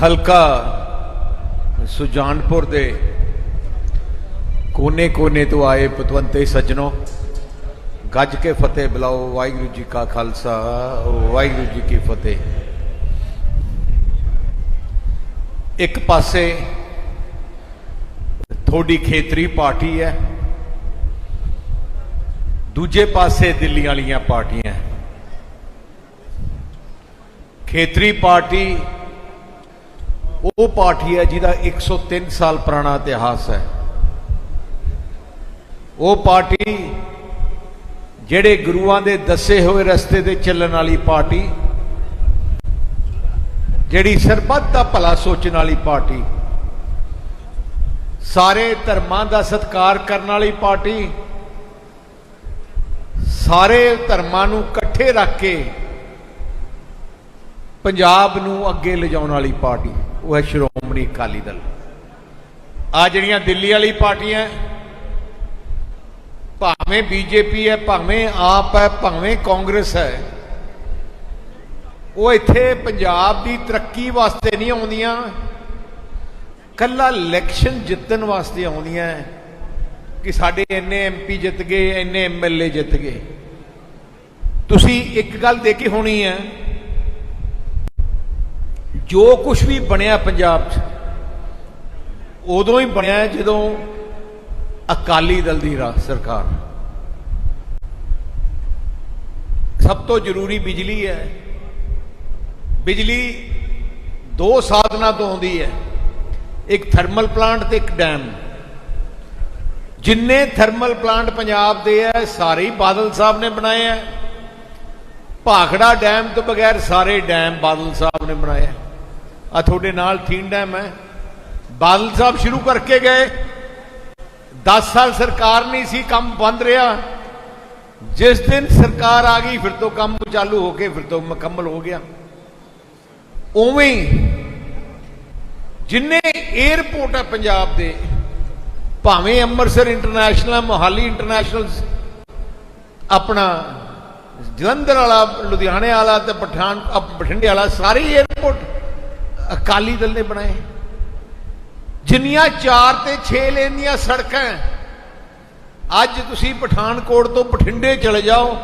ਹਲਕਾ ਸੁਜਾਨਪੁਰ ਦੇ ਕੋਨੇ-ਕੋਨੇ ਤੋਂ ਆਏ ਪਤਵੰਤੇ ਸੱਜਣੋ ਗੱਜ ਕੇ ਫਤਿਹ ਬੁਲਾਓ ਵਾਹਿਗੁਰੂ ਜੀ ਕਾ ਖਾਲਸਾ ਵਾਹਿਗੁਰੂ ਜੀ ਕੀ ਫਤਿਹ ਇੱਕ ਪਾਸੇ ਥੋੜੀ ਖੇਤਰੀ ਪਾਰਟੀ ਹੈ ਦੂਜੇ ਪਾਸੇ ਦਿੱਲੀ ਵਾਲੀਆਂ ਪਾਰਟੀਆਂ ਖੇਤਰੀ ਪਾਰਟੀ ਉਹ ਪਾਰਟੀ ਹੈ ਜਿਹਦਾ 103 ਸਾਲ ਪੁਰਾਣਾ ਇਤਿਹਾਸ ਹੈ। ਉਹ ਪਾਰਟੀ ਜਿਹੜੇ ਗੁਰੂਆਂ ਦੇ ਦੱਸੇ ਹੋਏ ਰਸਤੇ ਤੇ ਚੱਲਣ ਵਾਲੀ ਪਾਰਟੀ ਜਿਹੜੀ ਸਰਬੱਤ ਦਾ ਭਲਾ ਸੋਚਣ ਵਾਲੀ ਪਾਰਟੀ ਸਾਰੇ ਧਰਮਾਂ ਦਾ ਸਤਿਕਾਰ ਕਰਨ ਵਾਲੀ ਪਾਰਟੀ ਸਾਰੇ ਧਰਮਾਂ ਨੂੰ ਇਕੱਠੇ ਰੱਖ ਕੇ ਪੰਜਾਬ ਨੂੰ ਅੱਗੇ ਲਿਜਾਉਣ ਵਾਲੀ ਪਾਰਟੀ ਉਹ ਹੈ ਸ਼੍ਰੋਮਣੀ ਅਕਾਲੀ ਦਲ। ਆ ਜਿਹੜੀਆਂ ਦਿੱਲੀ ਵਾਲੀ ਪਾਰਟੀਆਂ ਭਾਵੇਂ ਬੀਜੇਪੀ ਹੈ, ਭਾਵੇਂ ਆਪ ਹੈ, ਭਾਵੇਂ ਕਾਂਗਰਸ ਹੈ, ਉਹ ਇੱਥੇ ਪੰਜਾਬ ਦੀ ਤਰੱਕੀ ਵਾਸਤੇ ਨਹੀਂ ਆਉਂਦੀਆਂ। ਕੱਲਾ ਇਲੈਕਸ਼ਨ ਜਿੱਤਣ ਵਾਸਤੇ ਆਉਂਦੀਆਂ ਕਿ ਸਾਡੇ ਇੰਨੇ ਐਮਪੀ ਜਿੱਤ ਗਏ, ਇੰਨੇ ਐਮਐਲਏ ਜਿੱਤ ਗਏ। ਤੁਸੀਂ ਇੱਕ ਗੱਲ ਦੇਖੀ ਹੋਣੀ ਹੈ ਜੋ ਕੁਝ ਵੀ ਬਣਿਆ ਪੰਜਾਬ 'ਚ, ਉਦੋਂ ਹੀ ਬਣਿਆ ਜਦੋਂ ਅਕਾਲੀ ਦਲ ਦੀ ਰਾ, ਸਰਕਾਰ। ਸਭ ਤੋਂ ਜ਼ਰੂਰੀ ਬਿਜਲੀ ਹੈ। ਬਿਜਲੀ ਦੋ ਸਾਧਨਾਂ ਤੋਂ ਆਉਂਦੀ ਹੈ। ਇੱਕ ਥਰਮਲ ਪਲਾਂਟ ਤੇ ਇੱਕ ਡੈਮ। ਜਿੰਨੇ ਥਰਮਲ ਪਲਾਂਟ ਪੰਜਾਬ ਦੇ ਹੈ, ਸਾਰੇ ਹੀ ਬਾਦਲ ਸਾਹਿਬ ਨੇ ਬਣਾਏ ਹੈ। ਭਾਖੜਾ ਡੈਮ ਤੋਂ ਬਗੈਰ ਸਾਰੇ ਡੈਮ ਬਾਦਲ ਸਾਹਿਬ ਨੇ ਬਣਾਏ ਆ ਤੁਹਾਡੇ ਨਾਲ ਥੀਨ ਡੈਮ ਹੈ ਬਾਦਲ ਸਾਹਿਬ ਸ਼ੁਰੂ ਕਰਕੇ ਗਏ। 10 ਸਾਲ ਸਰਕਾਰ ਨਹੀਂ ਸੀ, ਕੰਮ ਬੰਦ ਰਿਹਾ। ਜਿਸ ਦਿਨ ਸਰਕਾਰ ਆ ਗਈ, ਫਿਰ ਤੋਂ ਕੰਮ ਚਾਲੂ ਹੋ ਕੇ ਫਿਰ ਤੋਂ ਮੁਕੰਮਲ ਹੋ ਗਿਆ। ਉਵੇਂ ਜਿੰਨੇ 에ਅਰਪੋਰਟ ਹੈ ਪੰਜਾਬ ਦੇ, ਭਾਵੇਂ ਅੰਮ੍ਰਿਤਸਰ ਇੰਟਰਨੈਸ਼ਨਲ ਮੋਹਾਲੀ ਇੰਟਰਨੈਸ਼ਨਲ ਆਪਣਾ ਜਲੰਧਰ ਵਾਲਾ, ਲੁਧਿਆਣੇ ਵਾਲਾ ਤੇ ਪਠਾਨ ਬਠਿੰਡੇ ਵਾਲਾ ਸਾਰੇ 에ਅਰਪੋਰਟ ਅਕਾਲੀ ਦਲ ਨੇ ਬਣਾਏ। ਜਿੰਨੀਆਂ 4 ਤੇ 6 ਲੇਨ ਦੀਆਂ ਸੜਕਾਂ ਅੱਜ ਤੁਸੀਂ ਪਠਾਨਕੋਟ ਤੋਂ ਬਠਿੰਡੇ ਚਲੇ ਜਾਓ।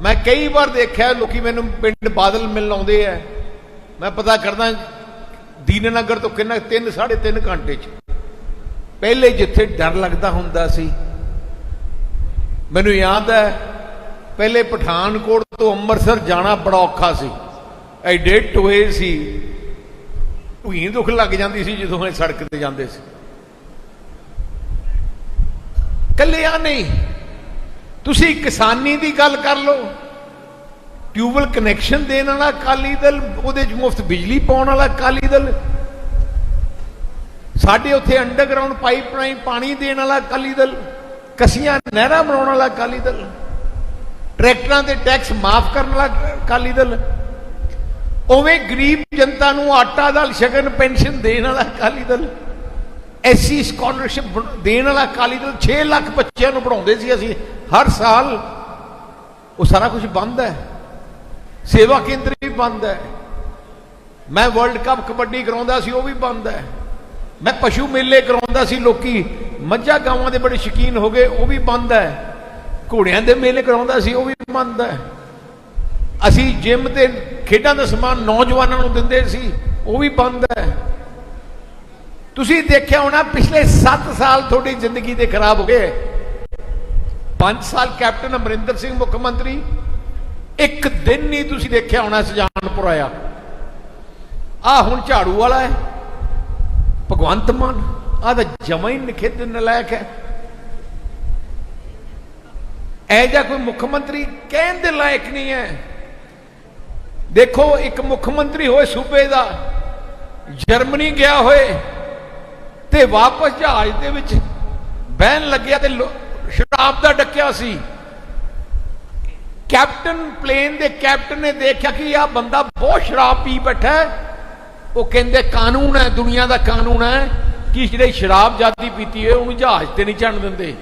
ਮੈਂ ਕਈ ਵਾਰ ਦੇਖਿਆ, ਲੋਕੀ ਮੈਨੂੰ ਪਿੰਡ ਬਾਦਲ ਮਿਲਣ ਆਉਂਦੇ ਆ ਮੈਂ ਪਤਾ ਕਰਦਾ, ਦੀਨਨਗਰ ਤੋਂ ਕਿੰਨਾ 3 3.5 ਘੰਟੇ ਚ। ਪਹਿਲੇ ਜਿੱਥੇ ਡਰ ਲੱਗਦਾ ਹੁੰਦਾ ਸੀ, ਮੈਨੂੰ ਯਾਦ ਹੈ ਪਹਿਲੇ ਪਠਾਨਕੋਟ ਤੋਂ ਅੰਮ੍ਰਿਤਸਰ ਜਾਣਾ ਬੜਾ ਔਖਾ ਸੀ। ਐਡੇ ਟੋਏ ਸੀ ਢੂਈ ਦੁੱਖ ਲੱਗ ਜਾਂਦੀ ਸੀ ਜਦੋਂ ਇਹ ਸੜਕ ਤੇ ਜਾਂਦੇ ਸੀ। ਕੱਲਿਆ ਨਹੀਂ। ਤੁਸੀਂ ਕਿਸਾਨੀ ਦੀ ਗੱਲ ਕਰ ਲਓ। ਟਿਊਬਲ ਕਨੈਕਸ਼ਨ ਦੇਣ ਵਾਲਾ ਅਕਾਲੀ ਦਲ, ਉਹਦੇ ਚ ਮੁਫਤ ਬਿਜਲੀ ਪਾਉਣ ਵਾਲਾ ਅਕਾਲੀ ਦਲ। ਸਾਡੇ ਉੱਥੇ ਅੰਡਰਗਰਾਉਂਡ ਪਾਈਪਲਾਈਨ ਪਾਣੀ ਦੇਣ ਵਾਲਾ ਅਕਾਲੀ ਦਲ। ਕਸੀਆਂ ਨਹਿਰਾਂ ਬਣਾਉਣ ਵਾਲਾ ਅਕਾਲੀ ਦਲ। ਟਰੈਕਟਰਾਂ ਤੇ ਟੈਕਸ ਮਾਫ ਕਰਨ ਵਾਲਾ ਅਕਾਲੀ ਦਲ। ਉਵੇਂ ਗਰੀਬ ਜਨਤਾ ਨੂੰ ਆਟਾ ਦਾਲ ਸ਼ਗਨ ਪੈਨਸ਼ਨ ਦੇਣ ਵਾਲਾ ਅਕਾਲੀ ਦਲ ਐਸੀ ਸਕਾਲਰਸ਼ਿਪ ਦੇਣ ਵਾਲਾ ਅਕਾਲੀ ਦਲ 6 ਲੱਖ ਬੱਚਿਆਂ ਨੂੰ ਪੜਾਉਂਦੇ ਸੀ ਅਸੀਂ। ਹਰ ਸਾਲ ਉਹ ਸਾਰਾ ਕੁਝ ਬੰਦ ਹੈ। ਸੇਵਾ ਕੇਂਦਰ ਵੀ ਬੰਦ ਹੈ। ਮੈਂ ਵਰਲਡ ਕੱਪ ਕਬੱਡੀ ਕਰਾਉਂਦਾ ਸੀ, ਉਹ ਵੀ ਬੰਦ ਹੈ। ਮੈਂ ਪਸ਼ੂ ਮੇਲੇ ਕਰਾਉਂਦਾ ਸੀ, ਲੋਕੀ ਮੱਝਾਂ ਗਾਵਾਂ ਦੇ ਬੜੇ ਸ਼ੌਕੀਨ ਹੋ ਗਏ, ਉਹ ਵੀ ਬੰਦ ਹੈ। ਘੋੜਿਆਂ ਦੇ ਮੇਲੇ ਕਰਾਉਂਦਾ ਸੀ, ਉਹ ਵੀ ਬੰਦ ਹੈ। ਅਸੀਂ ਜਿਮ ਤੇ ਖੇਡਾਂ ਦਾ ਸਮਾਨ ਨੌਜਵਾਨਾਂ ਨੂੰ ਦਿੰਦੇ ਸੀ, ਉਹ ਵੀ ਬੰਦ ਹੈ। ਤੁਸੀਂ ਦੇਖਿਆ ਹੋਣਾ, ਪਿਛਲੇ 7 ਸਾਲ ਤੁਹਾਡੀ ਜ਼ਿੰਦਗੀ ਦੇ ਖਰਾਬ ਹੋ ਗਏ। 5 ਸਾਲ ਕੈਪਟਨ ਅਮਰਿੰਦਰ ਸਿੰਘ, ਮੁੱਖ ਮੰਤਰੀ। ਇੱਕ ਦਿਨ ਨਹੀਂ ਤੁਸੀਂ ਦੇਖਿਆ ਹੋਣਾ, ਸੁਜਾਨਪੁਰ ਆਇਆ। ਆ ਹੁਣ ਝਾੜੂ ਵਾਲਾ ਹੈ। ਭਗਵੰਤ ਮਾਨ ਆ ਤਾਂ ਜਮਾ ਹੀ ਨਿਖੇਧ ਨਲਾਇਕ ਹੈ। ਐ ਜਾਂ ਕੋਈ ਮੁੱਖ ਮੰਤਰੀ ਕਹਿਣ ਦੇ ਲਾਇਕ ਨਹੀਂ ਹੈ। ਦੇਖੋ, ਇੱਕ ਮੁੱਖ ਮੰਤਰੀ ਹੋਏ ਸੂਬੇ ਦਾ, ਜਰਮਨੀ ਗਿਆ ਹੋਏ ਤੇ ਵਾਪਸ ਜਹਾਜ਼ ਦੇ ਵਿੱਚ ਬਹਿਣ ਲੱਗਿਆ ਤੇ ਸ਼ਰਾਬ ਦਾ ਡੱਕਿਆ ਸੀ। ਕੈਪਟਨ ਪਲੇਨ ਦੇ ਕੈਪਟਨ ਨੇ ਦੇਖਿਆ ਕਿ ਆਹ ਬੰਦਾ ਬਹੁਤ ਸ਼ਰਾਬ ਪੀ ਬੈਠਾ ਉਹ ਕਹਿੰਦੇ, ਕਾਨੂੰਨ ਹੈ, ਦੁਨੀਆ ਦਾ ਕਾਨੂੰਨ ਹੈ ਕਿ ਜਿਹੜੇ ਸ਼ਰਾਬ ਜਾਤੀ ਪੀਤੀ ਹੈ ਉਹਨੂੰ ਜਹਾਜ਼ ਤੇ ਨਹੀਂ ਚੜਨ ਦਿੰਦੇ।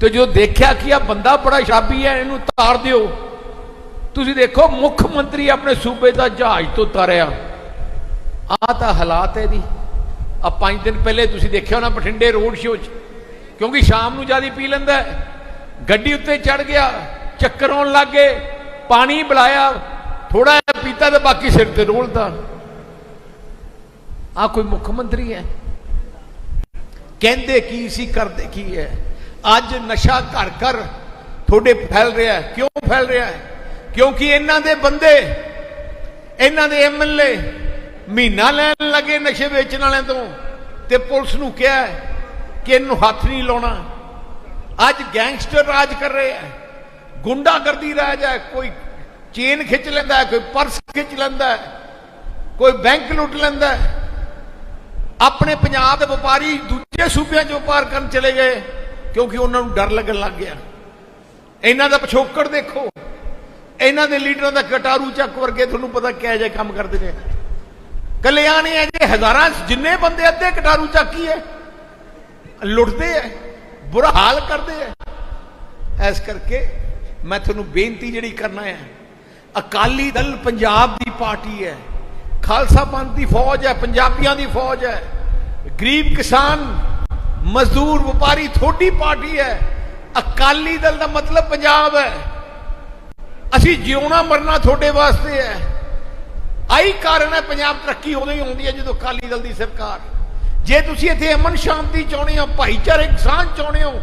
ਤੇ ਜੋ ਦੇਖਿਆ ਕਿ ਆ ਬੰਦਾ ਬੜਾ ਸ਼ਰਾਬੀ ਹੈ, ਇਹਨੂੰ ਤਾਰ ਦਿਓ। ਤੁਸੀਂ ਦੇਖੋ, ਮੁੱਖ ਮੰਤਰੀ ਆਪਣੇ ਸੂਬੇ ਦਾ ਜਹਾਜ਼ ਤੋਂ ਤਾਰਿਆ ਆ ਤਾਂ ਹਾਲਾਤ ਹੈ ਦੀ ਆ ਪੰਜ ਦਿਨ ਪਹਿਲੇ ਤੁਸੀਂ ਦੇਖਿਆ ਹੋਣਾ ਬਠਿੰਡੇ ਰੋਡ ਸ਼ੋਅ 'ਚ। ਕਿਉਂਕਿ ਸ਼ਾਮ ਨੂੰ ਜ਼ਿਆਦਾ ਪੀ ਲੈਂਦਾ ਗੱਡੀ ਉੱਤੇ ਚੜ ਗਿਆ, ਚੱਕਰ ਆਉਣ ਲੱਗ ਗਏ, ਪਾਣੀ ਬੁਲਾਇਆ ਥੋੜਾ ਜਿਹਾ ਪੀਤਾ ਤੇ ਬਾਕੀ ਸਿਰ ਤੇ ਰੋਲਦਾ। ਆ ਕੋਈ ਮੁੱਖ ਮੰਤਰੀ ਹੈ? ਕਹਿੰਦੇ ਕੀ ਸੀ, ਕਰਦੇ ਕੀ ਹੈ? ਅੱਜ ਨਸ਼ਾ ਘਰ ਘਰ ਤੁਹਾਡੇ ਫੈਲ ਰਿਹਾ ਕਿਉਂ ਫੈਲ ਰਿਹਾ ਹੈ? ਕਿਉਂਕਿ ਇਹਨਾਂ ਦੇ ਬੰਦੇ, ਇਹਨਾਂ ਦੇ ਐਮਐਲਏ ਮਹੀਨਾ ਲੈਣ ਲੱਗੇ ਨਸ਼ੇ ਵੇਚਣ ਵਾਲਿਆਂ ਤੋਂ ਤੇ ਪੁਲਿਸ ਨੂੰ ਕਿਹਾ ਕਿ ਇਹਨੂੰ ਹੱਥ ਨਹੀਂ ਲਾਉਣਾ। ਅੱਜ ਗੈਂਗਸਟਰ ਰਾਜ ਕਰ ਰਹੇ ਹੈ, ਗੁੰਡਾਗਰਦੀ ਰਾਜ ਹੈ, ਕੋਈ ਚੇਨ ਖਿੱਚ ਲੈਂਦਾ ਹੈ, ਕੋਈ ਪਰਸ ਖਿੱਚ ਲੈਂਦਾ ਹੈ, ਕੋਈ ਬੈਂਕ ਲੁੱਟ ਲੈਂਦਾ ਹੈ। ਆਪਣੇ ਪੰਜਾਬ ਦੇ ਵਪਾਰੀ ਦੂਜੇ ਸੂਬਿਆਂ 'ਚ ਵਪਾਰ ਕਰਨ ਚਲੇ ਗਏ ਕਿਉਂਕਿ ਉਹਨਾਂ ਨੂੰ ਡਰ ਲੱਗਣ ਲੱਗ ਗਿਆ। ਇਹਨਾਂ ਦਾ ਪਿਛੋਕੜ ਦੇਖੋ। ਇਹਨਾਂ ਦੇ ਲੀਡਰਾਂ ਦਾ ਕਟਾਰੂ ਚੱਕ ਵਰਗੇ ਤੁਹਾਨੂੰ ਪਤਾ ਕਿਹੋ ਜਿਹੇ ਕੰਮ ਕਰਦੇ ਨੇ। ਕਲਿਆਣੀ ਹੈ ਜੇ ਹਜ਼ਾਰਾਂ ਜਿੰਨੇ ਬੰਦੇ ਅੱਧੇ ਕਟਾਰੂ ਚੱਕੀ ਹੈ ਲੁੱਟਦੇ ਐ ਬੁਰਾ ਹਾਲ ਕਰਦੇ ਐ ਇਸ ਕਰਕੇ ਮੈਂ ਤੁਹਾਨੂੰ ਬੇਨਤੀ ਜਿਹੜੀ ਕਰਨਾ ਹੈ, ਅਕਾਲੀ ਦਲ ਪੰਜਾਬ ਦੀ ਪਾਰਟੀ ਹੈ, ਖਾਲਸਾ ਪੰਥ ਦੀ ਫੌਜ ਹੈ, ਪੰਜਾਬੀਆਂ ਦੀ ਫੌਜ ਹੈ, ਗਰੀਬ ਕਿਸਾਨ, ਮਜ਼ਦੂਰ, ਵਪਾਰੀ, ਥੋੜੀ ਪਾਰਟੀ ਹੈ। ਅਕਾਲੀ ਦਲ ਦਾ ਮਤਲਬ ਪੰਜਾਬ ਹੈ। ਅਸੀਂ ਜਿਉਣਾ ਮਰਨਾ ਤੁਹਾਡੇ ਵਾਸਤੇ ਹੈ। ਆਈ ਕਾਰਨ ਹੈ, ਪੰਜਾਬ ਤਰੱਕੀ ਉਦੋਂ ਹੀ ਹੁੰਦੀ ਹੈ ਜਦੋਂ ਅਕਾਲੀ ਦਲ ਦੀ ਸਰਕਾਰ। ਜੇ ਤੁਸੀਂ ਇੱਥੇ ਅਮਨ ਸ਼ਾਂਤੀ ਚਾਹੁੰਦੇ ਹੋ ਭਾਈਚਾਰਕ ਸਾਂਝ ਚਾਹੁੰਦੇ ਹੋ,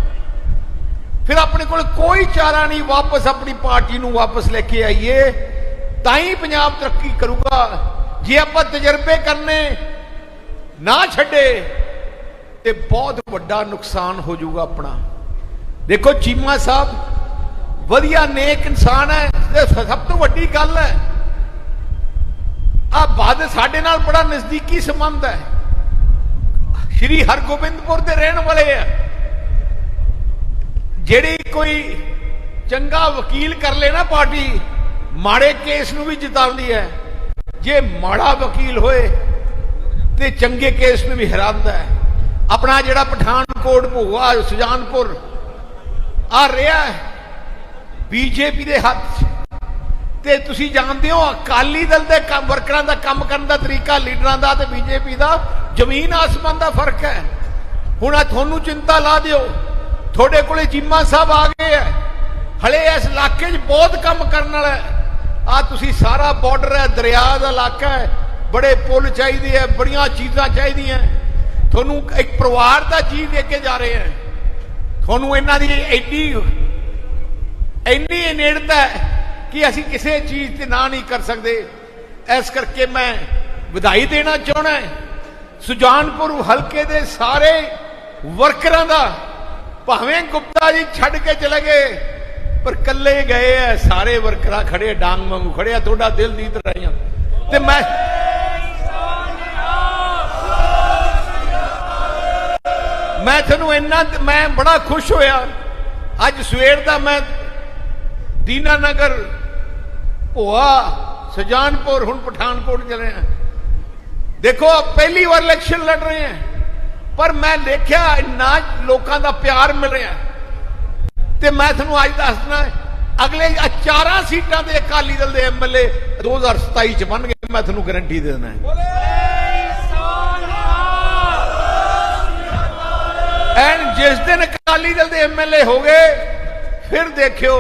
ਫਿਰ ਆਪਣੇ ਕੋਲ ਕੋਈ ਚਾਰਾ ਨਹੀਂ, ਵਾਪਸ ਆਪਣੀ ਪਾਰਟੀ ਨੂੰ ਵਾਪਸ ਲੈ ਕੇ ਆਈਏ, ਤਾਂ ਹੀ ਪੰਜਾਬ ਤਰੱਕੀ ਕਰੂਗਾ। ਜੇ ਆਪਾਂ ਤਜਰਬੇ ਕਰਨੇ, ਨਾ ਛੱਡੇ, ਤੇ ਬਹੁਤ ਵੱਡਾ ਨੁਕਸਾਨ ਹੋ ਜਾਊਗਾ ਆਪਣਾ। ਦੇਖੋ ਚੀਮਾ ਸਾਹਿਬ ਵਧੀਆ ਨੇਕ ਇਨਸਾਨ ਹੈ, ਤੇ ਸਭ ਤੋਂ ਵੱਡੀ ਗੱਲ ਹੈ ਆ ਬਾਦ ਸਾਡੇ ਨਾਲ ਬੜਾ ਨਜ਼ਦੀਕੀ ਸੰਬੰਧ ਹੈ। ਸ਼੍ਰੀ ਹਰਗੋਬਿੰਦਪੁਰ ਦੇ ਰਹਿਣ ਵਾਲੇ ਆ ਜਿਹੜੀ ਕੋਈ ਚੰਗਾ ਵਕੀਲ ਕਰ ਲੈਣਾ ਪਾਰਟੀ, ਮਾੜੇ ਕੇਸ ਨੂੰ ਵੀ ਜਿਤਾਉਂਦੀ ਹੈ। ਜੇ ਮਾੜਾ ਵਕੀਲ ਹੋਏ, ਤੇ ਚੰਗੇ ਕੇਸ ਨੂੰ ਵੀ ਹਰਾਉਂਦਾ ਹੈ। ਆਪਣਾ ਜਿਹੜਾ ਪਠਾਨਕੋਟ ਭੋਆ, ਸੁਜਾਨਪੁਰ ਆ ਰਿਹਾ ਬੀਜੇਪੀ ਦੇ ਹੱਥ 'ਚ। ਤੇ ਤੁਸੀਂ ਜਾਣਦੇ ਹੋ, ਅਕਾਲੀ ਦਲ ਦੇ ਵਰਕਰਾਂ ਦਾ ਕੰਮ ਕਰਨ ਦਾ ਤਰੀਕਾ, ਲੀਡਰਾਂ ਦਾ ਤੇ ਬੀਜੇਪੀ ਦਾ, ਜ਼ਮੀਨ ਆਸਮਾਨ ਦਾ ਫ਼ਰਕ ਹੈ। ਹੁਣ ਆ ਤੁਹਾਨੂੰ ਚਿੰਤਾ ਲਾ ਦਿਓ। ਤੁਹਾਡੇ ਕੋਲੇ ਚੀਮਾ ਸਾਹਿਬ ਆ ਗਏ ਹੈ। ਹਲੇ ਇਸ ਇਲਾਕੇ 'ਚ ਬਹੁਤ ਕੰਮ ਕਰਨ ਵਾਲਾ ਹੈ। ਆ ਤੁਸੀਂ ਸਾਰਾ ਬਾਰਡਰ ਹੈ, ਦਰਿਆ ਦਾ ਇਲਾਕਾ ਹੈ। ਬੜੇ ਪੁਲ ਚਾਹੀਦੇ ਹੈ, ਬੜੀਆਂ ਚੀਜ਼ਾਂ ਚਾਹੀਦੀਆਂ ਤੁਹਾਨੂੰ ਇੱਕ ਪਰਿਵਾਰ ਦਾ ਚੀਜ਼ ਦੇ ਕੇ ਜਾ ਰਹੇ ਹੈ। ਤੁਹਾਨੂੰ ਇਹਨਾਂ ਦੀ ਐਡੀ ਇੰਨੀ ਨੇੜਤਾ ਹੈ ਕਿ ਅਸੀਂ ਕਿਸੇ ਚੀਜ਼ ਤੇ ਨਾ ਨਹੀਂ ਕਰ ਸਕਦੇ। ਇਸ ਕਰਕੇ ਮੈਂ ਵਧਾਈ ਦੇਣਾ ਚਾਹਣਾ ਸੁਜਾਨਪੁਰ ਹਲਕੇ ਦੇ ਸਾਰੇ ਵਰਕਰਾਂ ਦਾ ਭਾਵੇਂ ਗੁਪਤਾ ਜੀ ਛੱਡ ਕੇ ਚਲੇ ਗਏ, ਪਰ ਕੱਲੇ ਗਏ ਐ, ਸਾਰੇ ਵਰਕਰਾਂ ਖੜੇ ਡਾਂਗ ਵਾਂਗੂ ਖੜੇ ਆ ਤੁਹਾਡਾ ਦਿਲ ਦੀ ਤਰਾਈਆਂ ਤੇ ਮੈਂ ਮੈਂ ਤੁਹਾਨੂੰ ਇੰਨਾ ਮੈਂ ਬੜਾ ਖੁਸ਼ ਹੋਇਆ। ਅੱਜ ਸਵੇਰ ਦਾ ਮੈਂ ਦੀਨਾਨਗਰ ਭੋਆ ਸੁਜਾਨਪੁਰ ਹੁਣ ਪਠਾਨਕੋਟ ਚਲੇ ਆ ਦੇਖੋ ਆਹ ਪਹਿਲੀ ਵਾਰ ਇਲੈਕਸ਼ਨ ਲੜ ਰਹੇ ਆ ਪਰ ਮੈਂ ਦੇਖਿਆ ਇੰਨਾ ਲੋਕਾਂ ਦਾ ਪਿਆਰ ਮਿਲ ਰਿਹਾ ਤੇ ਮੈਂ ਤੁਹਾਨੂੰ ਅੱਜ ਦੱਸਣਾ ਅਗਲੇ ਆਹ ਚਾਰਾਂ ਸੀਟਾਂ ਦੇ ਅਕਾਲੀ ਦਲ ਦੇ ਐਮਐਲਏ 2027 ਚ ਬਣਨਗੇ ਮੈਂ ਤੁਹਾਨੂੰ ਗਾਰੰਟੀ ਦੇ ਦਿੰਦਾ ਐਨ ਜਿਸ ਦਿਨ ਅਕਾਲੀ ਦਲ ਦੇ ਐਮਐਲਏ ਹੋ ਗਏ ਫਿਰ ਦੇਖਿਓ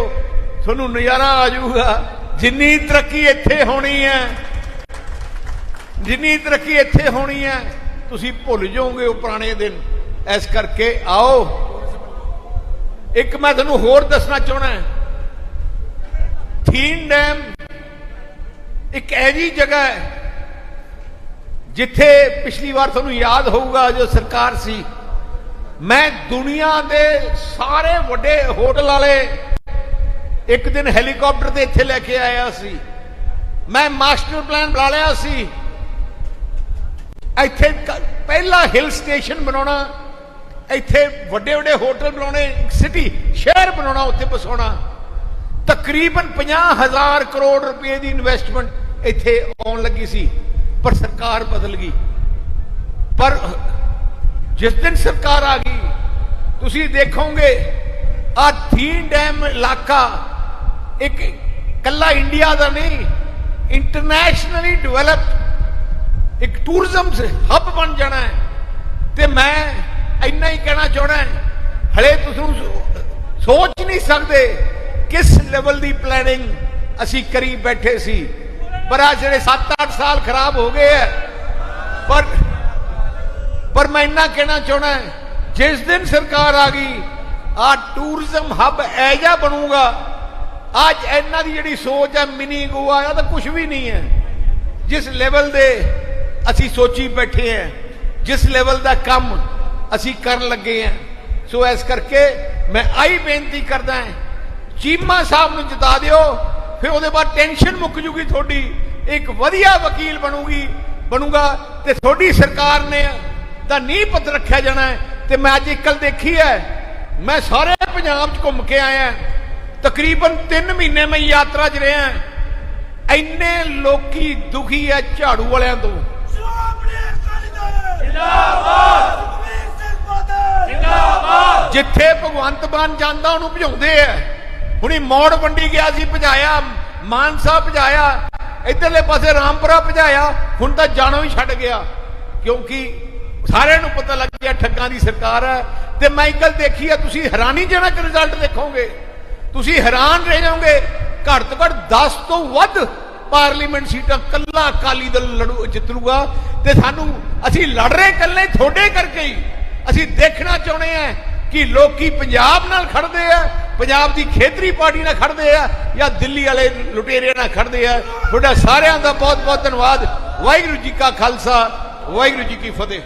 ਤੁਹਾਨੂੰ ਨਜ਼ਾਰਾ ਆ ਜਾਊਗਾ। ਜਿੰਨੀ ਤਰੱਕੀ ਇੱਥੇ ਹੋਣੀ ਹੈ, ਜਿੰਨੀ ਤਰੱਕੀ ਇੱਥੇ ਹੋਣੀ ਹੈ, ਤੁਸੀਂ ਭੁੱਲ ਜਾਓਗੇ ਉਹ ਪੁਰਾਣੇ ਦਿਨ। ਇਸ ਕਰਕੇ ਆਓ। ਇੱਕ ਮੈਂ ਤੁਹਾਨੂੰ ਹੋਰ ਦੱਸਣਾ ਚਾਹਣਾ ਥੀਨ ਡੈਮ ਇੱਕ ਐਜੀ ਜਗ੍ਹਾ ਹੈ, ਜਿੱਥੇ ਪਿਛਲੀ ਵਾਰ ਤੁਹਾਨੂੰ ਯਾਦ ਹੋਊਗਾ ਜੋ ਸਰਕਾਰ ਸੀ। ਮੈਂ ਦੁਨੀਆ ਦੇ ਸਾਰੇ ਵੱਡੇ ਹੋਟਲ ਵਾਲੇ ਇੱਕ ਦਿਨ ਹੈਲੀਕਾਪਟਰ ਤੇ ਇੱਥੇ ਲੈ ਕੇ ਆਇਆ ਸੀ। ਮੈਂ ਮਾਸਟਰ ਪਲਾਨ ਬਣਾ ਲਿਆ ਸੀ। ਇੱਥੇ ਪਹਿਲਾ ਹਿਲ ਸਟੇਸ਼ਨ ਬਣਾਉਣਾ, ਇੱਥੇ ਵੱਡੇ ਵੱਡੇ ਹੋਟਲ ਬਣਾਉਣੇ ਇੱਕ ਸਿਟੀ ਸ਼ਹਿਰ ਬਣਾਉਣਾ, ਉੱਥੇ ਬਸਾਉਣਾ। ਤਕਰੀਬਨ 50000 ਕਰੋੜ ਰੁਪਏ ਦੀ ਇਨਵੈਸਟਮੈਂਟ ਇੱਥੇ ਆਉਣ ਲੱਗੀ ਸੀ, ਪਰ ਸਰਕਾਰ ਬਦਲ ਗਈ। ਪਰ ਜਿਸ ਦਿਨ ਸਰਕਾਰ ਆ ਗਈ, ਤੁਸੀਂ ਦੇਖੋਗੇ ਆ ਥੀਨ ਡੈਮ ਇਲਾਕਾ ਇੱਕ ਕੱਲਾ ਇੰਡੀਆ ਦਾ ਨਹੀਂ ਇੰਟਰਨੈਸ਼ਨਲੀ ਡਿਵੈਲਪ ਇੱਕ ਟੂਰਿਜ਼ਮ ਹੱਬ ਬਣ ਜਾਣਾ ਹੈ। ਤੇ ਮੈਂ ਇੰਨਾ ਹੀ ਕਹਿਣਾ ਚਾਹਣਾ ਹਲੇ ਤੁਸੀਂ ਸੋਚ ਨਹੀਂ ਸਕਦੇ ਕਿਸ ਲੈਵਲ ਦੀ ਪਲੈਨਿੰਗ ਅਸੀਂ ਕਰੀ ਬੈਠੇ ਸੀ। ਪਰ ਆ ਜਿਹੜੇ 7-8 ਸਾਲ ਖਰਾਬ ਹੋ ਗਏ ਹੈ, ਪਰ ਪਰ ਮੈਂ ਇੰਨਾ ਕਹਿਣਾ ਚਾਹਣਾ ਜਿਸ ਦਿਨ ਸਰਕਾਰ ਆ ਗਈ ਆ ਟੂਰਿਜ਼ਮ ਹੱਬ ਐਜਾ ਬਣੂਗਾ ਅੱਜ ਇਹਨਾਂ ਦੀ ਜਿਹੜੀ ਸੋਚ ਹੈ, ਮਿਨੀ ਗੋਆ ਆ ਤਾਂ ਕੁਝ ਵੀ ਨਹੀਂ ਹੈ। ਜਿਸ ਲੈਵਲ ਦੇ ਅਸੀਂ ਸੋਚੀ ਬੈਠੇ ਹਾਂ, ਜਿਸ ਲੈਵਲ ਦਾ ਕੰਮ ਅਸੀਂ ਕਰਨ ਲੱਗੇ ਹਾਂ। ਸੋ ਇਸ ਕਰਕੇ ਮੈਂ ਆਈ ਬੇਨਤੀ ਕਰਦਾ ਹਾਂ, ਚੀਮਾ ਸਾਹਿਬ ਨੂੰ ਜਿਤਾ ਦਿਓ, ਫਿਰ ਉਹਦੇ ਬਾਅਦ ਟੈਨਸ਼ਨ ਮੁੱਕ ਜੂਗੀ ਤੁਹਾਡੀ, ਇੱਕ ਵਧੀਆ ਵਕੀਲ ਬਣੂਗੀ, ਬਣੂਗਾ ਤੇ ਤੁਹਾਡੀ ਸਰਕਾਰ ਨੇ ਦਾ ਨੀਂਹ ਪੱਥਰ ਰੱਖਿਆ ਜਾਣਾ ਹੈ। ਤੇ ਮੈਂ ਅੱਜ ਇੱਕ ਦੇਖੀ ਹੈ, ਮੈਂ ਸਾਰੇ ਪੰਜਾਬ 'ਚ ਘੁੰਮ ਕੇ ਆਇਆ ਤਕਰੀਬਨ 3 ਮਹੀਨੇ ਮੈਂ ਯਾਤਰਾ 'ਚ ਰਿਹਾ। ਇੰਨੇ ਲੋਕੀ ਦੁਖੀ ਐ ਝਾੜੂ ਵਾਲਿਆਂ ਤੋਂ। ਜਿੰਦਾਬਾਦ। ਜਿੱਥੇ ਭਗਵੰਤ ਮਾਨ ਜਾਂਦਾ ਉਹਨੂੰ ਭਜਾਉਂਦੇ ਐ। ਹੁਣੀ ਮੌੜ ਮੰਡੀ ਗਿਆ ਸੀ ਭਜਾਇਆ ਮਾਨਸਾ ਭਜਾਇਆ ਇਧਰਲੇ ਪਾਸੇ ਰਾਮਪੁਰਾ ਭਜਾਇਆ ਹੁਣ ਤਾਂ ਜਾਣੋ ਹੀ ਛੱਡ ਗਿਆ। ਕਿਉਂਕਿ ਸਾਰਿਆਂ ਨੂੰ ਪਤਾ ਲੱਗ ਗਿਆ ਠੱਗਾਂ ਦੀ ਸਰਕਾਰ ਹੈ ਤੇ ਮੈਂ ਇੱਕ ਗੱਲ ਦੇਖੀ ਹੈ ਤੁਸੀਂ ਹੈਰਾਨੀਜਨਕ ਰਿਜ਼ਲਟ ਦੇਖੋਗੇ। ਤੁਸੀਂ ਹੈਰਾਨ ਰਹਿ ਜਾਓਗੇ। ਘੱਟ ਤੋਂ ਘੱਟ 10 ਤੋਂ ਵੱਧ ਪਾਰਲੀਮੈਂਟ ਸੀਟਾਂ ਕੱਲਾ ਅਕਾਲੀ ਦਲ ਲੜੂ, ਜਿੱਤੂਗਾ। ਤੇ ਸਾਨੂੰ ਅਸੀਂ ਲੜ ਰਹੇ ਕੱਲੇ ਤੁਹਾਡੇ ਕਰਕੇ ਹੀ। ਅਸੀਂ ਦੇਖਣਾ ਚਾਹੁੰਦੇ ਆ ਕਿ ਲੋਕੀ ਪੰਜਾਬ ਨਾਲ ਖੜਦੇ ਆ, ਪੰਜਾਬ ਦੀ ਖੇਤਰੀ ਪਾਰਟੀ ਨਾਲ ਖੜਦੇ ਆ ਜਾਂ ਦਿੱਲੀ ਵਾਲੇ ਲੁਟੇਰਿਆਂ ਨਾਲ ਖੜਦੇ ਆ। ਤੁਹਾਡਾ ਸਾਰਿਆਂ ਦਾ ਬਹੁਤ ਬਹੁਤ ਧੰਨਵਾਦ। ਵਾਹਿਗੁਰੂ ਜੀ ਕਾ ਖਾਲਸਾ, ਵਾਹਿਗੁਰੂ ਜੀ ਕੀ ਫਤਿਹ।